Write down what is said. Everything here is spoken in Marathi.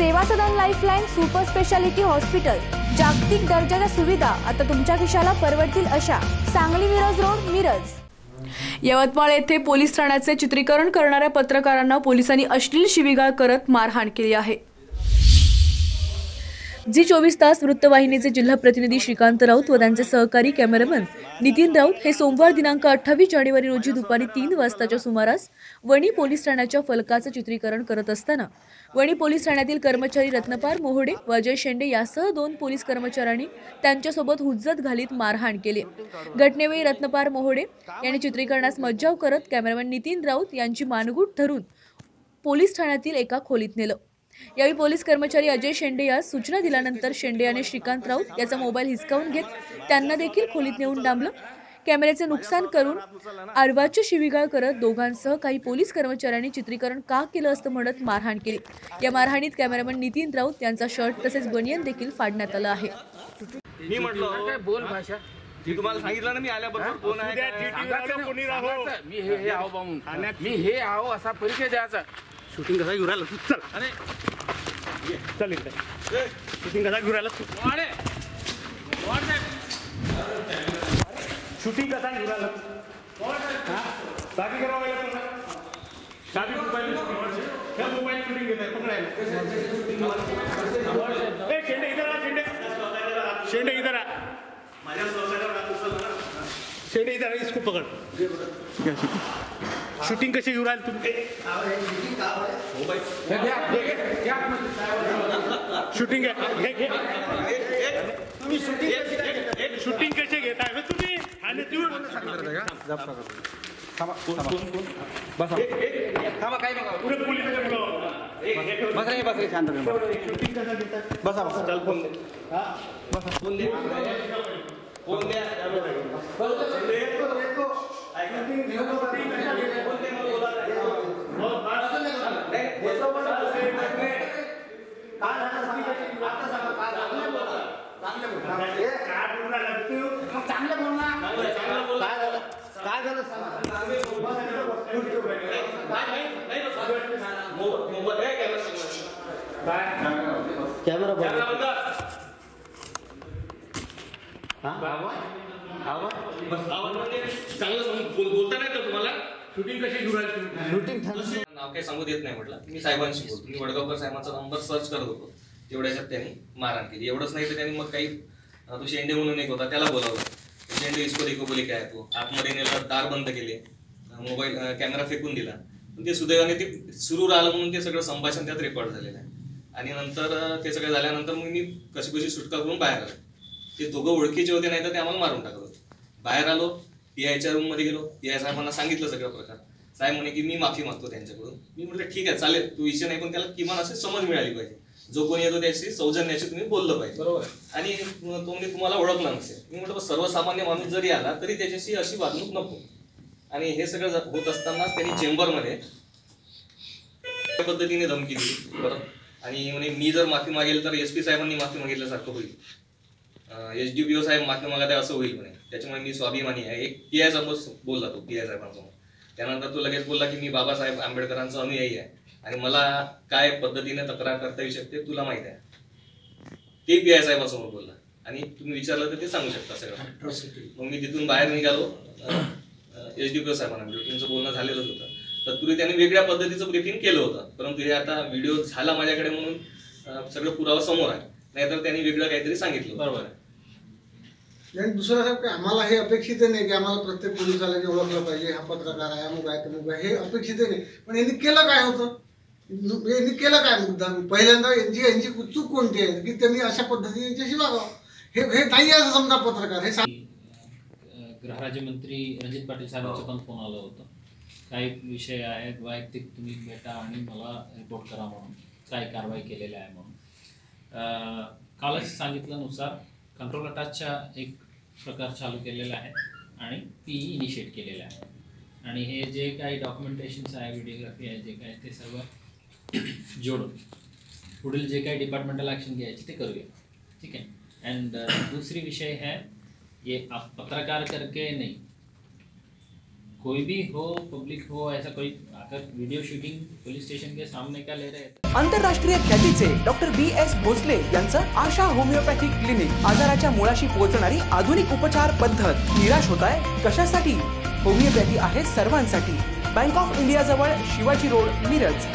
Seva Sadan lifeline super speciality hospital जागतिक दर्जाच्या सुविधा आता तुमच्या खिशाला परवडतील अशा. सांगली मिरज रोड मिरज. यवतमाळ येथे पोलीस ठाण्याचे चित्रीकरण करणाऱ्या पत्रकारांना पोलिसांनी अश्लील शिविगाळ करत मारहाण केली आहे. जी चोवीस तास वृत्तवाहिनीचे जिल्हा प्रतिनिधी श्रीकांत राऊत व त्यांचे सहकारी कॅमेरामन नितीन राऊत हे सोमवार दिनांक अठ्ठावीस जानेवारी रोजी दुपारी तीन वाजताच्या सुमारास वणी पोलीस ठाण्याच्या फलकाचं चित्रीकरण करत असताना वणी पोलीस ठाण्यातील कर्मचारी रत्नपार मोहोडे व अजय शेंडे यासह दोन पोलीस कर्मचाऱ्यांनी त्यांच्यासोबत हुज्जत घालीत मारहाण केली. घटनेवेळी रत्नपार मोहोडे यांनी चित्रीकरणास मज्जाव करत कॅमेरामॅन नितीन राऊत यांची मानगूट धरून पोलीस ठाण्यातील एका खोलीत नेलं. यावेळी पोलीस कर्मचारी अजय शेंडे यास सूचना दिल्यानंतर शेंडे याने श्रीकांत राऊत याचा मोबाईल हिसकावून घेत त्यांना देखील खोलीत नेऊन डांबलं. कॅमेऱ्याचे नुकसान करून आरवाचे शिवीगाळ करत दोघांसह काही पोलीस कर्मचाऱ्यांनी चित्रीकरण का केलं असतं म्हणत मारहाण केली. या मारहाणीत कॅमेरामन नितीन राऊत यांचा शर्ट तसेच बनियन देखील फाडण्यात आलं आहे. मी म्हटलं काय बोल भाषा? मी तुम्हाला सांगितलं ना मी आल्याबरोबर कोण आहे हे हे आहो मी हे आहो असा परिचय द्यायचा. शूटिंग कसा घेऊन राहिला तू? चल. अरे. चल इकडे. शूटिंग कसा घेऊन राहिला तू? वाढ. शूटिंग कसा घेऊन राहिला तू? हा? शादी करावं लागेल शादी मोबाईल त्या मोबाईल शूटिंग घेत आहे पकडायला शेंडे इधर आ शेंडे. शेंडे इधर आ शेंडे इधर इसको पकड. शूटिंग कशी घेऊन राहील तुम्ही? शूटिंग घे घे तुम्ही शूटिंग शूटिंग कशी घेताय? तुम्ही? आणि. बस रे बस रे शांत बस. शूटिंग कसा घेताय बसा बसा चल फोन दे. हा फोन काय झालं कॅमेरा बंद बोलता नाही का तुम्हाला शूटिंग कशी नाव काही सांगू देत नाही म्हटलं. मी साहेबांशी बोलतो. मी वडगावकर साहेबांचा नंबर सर्च करत होतो. तेवढ्याच्यात त्यांनी मारहाण केली. एवढंच नाही तर त्यांनी मग काही तो शेंडे म्हणून एक होता त्याला बोलावलं. शेंडे इसको देखो बोले काय तो. आतमध्ये नेलं दार बंद केले. मोबाईल कॅमेरा फेकून दिला. पण ते सुदैवाने ते सुरू राहिलं म्हणून ते सगळं संभाषण त्यात रेकॉर्ड झालेलं आहे. आणि नंतर ते सगळं झाल्यानंतर मग मी कशी कशी सुटका करून बाहेर आलो. ते दोघं ओळखीचे होते नाही तर ते आम्हाला मारून टाकत होते. बाहेर आलो पी आयच्या रूममध्ये गेलो. पी आय साहेबांना सांगितलं सगळं प्रकार. साहेब म्हणे की मी माफी मागतो त्यांच्याकडून. मी म्हटलं ठीक आहे चालेल. तू विषय नाही पण त्याला किमान असे समज मिळाली पाहिजे. जो कोणी येतो त्याशी सौजन्याशी तुम्ही बोललं पाहिजे. बरोबर. आणि तो म्हणजे तुम्हाला ओळखला नसेल. मी म्हटलं सर्वसामान्य माणूस जरी आला तरी त्याच्याशी अशी वागणूक नको. आणि हे सगळं होत असतानाच त्यांनी चेंबरमध्ये त्या पद्धतीने धमकी दिली. बरं. आणि म्हणे मी जर माफी मागेल तर एस पी साहेबांनी माफी मागितल्यासारखं होईल. एच डी पी ओ साहेब माफी मागत आहे असं होईल म्हणे. त्याच्यामुळे मी स्वाभिमानी आहे. एक पी आय समोर बोलला तो पी आय साहेबांसमोर. त्यानंतर तो लगेच बोलला की मी बाबासाहेब आंबेडकरांचा अनुयायी आहे. आणि मला काय पद्धतीने तक्रार करता येऊ शकते तुला माहीत आहे. ते पी आय साहेबांसमोर बोलला. आणि तुम्ही विचारलं तर ते सांगू शकता सगळं. मग मी तिथून बाहेर निघालो. एच डी पी ओ साहेबांना म्हणजे तुमचं बोलणं झालेलंच होतं. तत्पूर्वी त्यांनी वेगळ्या पद्धतीचं ब्रिफिंग केलं होतं. परंतु हे आता व्हिडिओ झाला माझ्याकडे म्हणून सगळं पुरावा समोर आहे. नाहीतर त्यांनी वेगळं काहीतरी सांगितलं बरोबर आहे. आणि दुसरं साहेब काय आम्हाला हे अपेक्षित नाही की आम्हाला प्रत्येक पोलिसाला ओळखलं पाहिजे हा पत्रकार आहे अमुक आहे तमुक आहे हे अपेक्षित नाही. पण यांनी केलं काय होतं? यांनी केलं काय मुद्दा? पहिल्यांदा यांची यांची चूक कोणती आहे? की त्यांनी अशा पद्धतीने यांच्याशी वागावं? हे हे नाही असं समजा पत्रकार. हे गृहराज्यमंत्री रणजित पाटील साहेबांचं पण फोन आलं होतं. काही विषय आहेत वैयक्तिक तुम्ही भेटा आणि मला रिपोर्ट करा म्हणून. काय कारवाई केलेली आहे म्हणून. कालच सांगितल्यानुसार कंट्रोल अटॅचच्या एक प्रकार चालू केलेला आहे आणि ती इनिशिएट केलेला आहे. आणि हे जे काही डॉक्युमेंटेशन्स आहे व्हिडिओग्राफी आहे जे काय ते सर्व जोडून पुढील जे काही डिपार्टमेंटल ॲक्शन घ्यायची ते करूया. ठीक आहे? अँड uh, दूसरी विषय है ये आप पत्रकार करके नहीं. कोई भी हो पब्लिक हो ऐसा कोई आकर वीडियो शूटिंग पुलिस स्टेशन के सामने का ले रहे आंतरराष्ट्रीय ख्यातीचे डॉक्टर बी एस भोसले यांचं आशा होमिओपॅथिक क्लिनिक आजाराच्या मुळाशी पोहोचणारी आधुनिक उपचार पद्धत. निराश होत आहे कशासाठी? होमिओपॅथी आहे सर्वांसाठी. बँक ऑफ इंडिया जवळ शिवाजी रोड मिरज.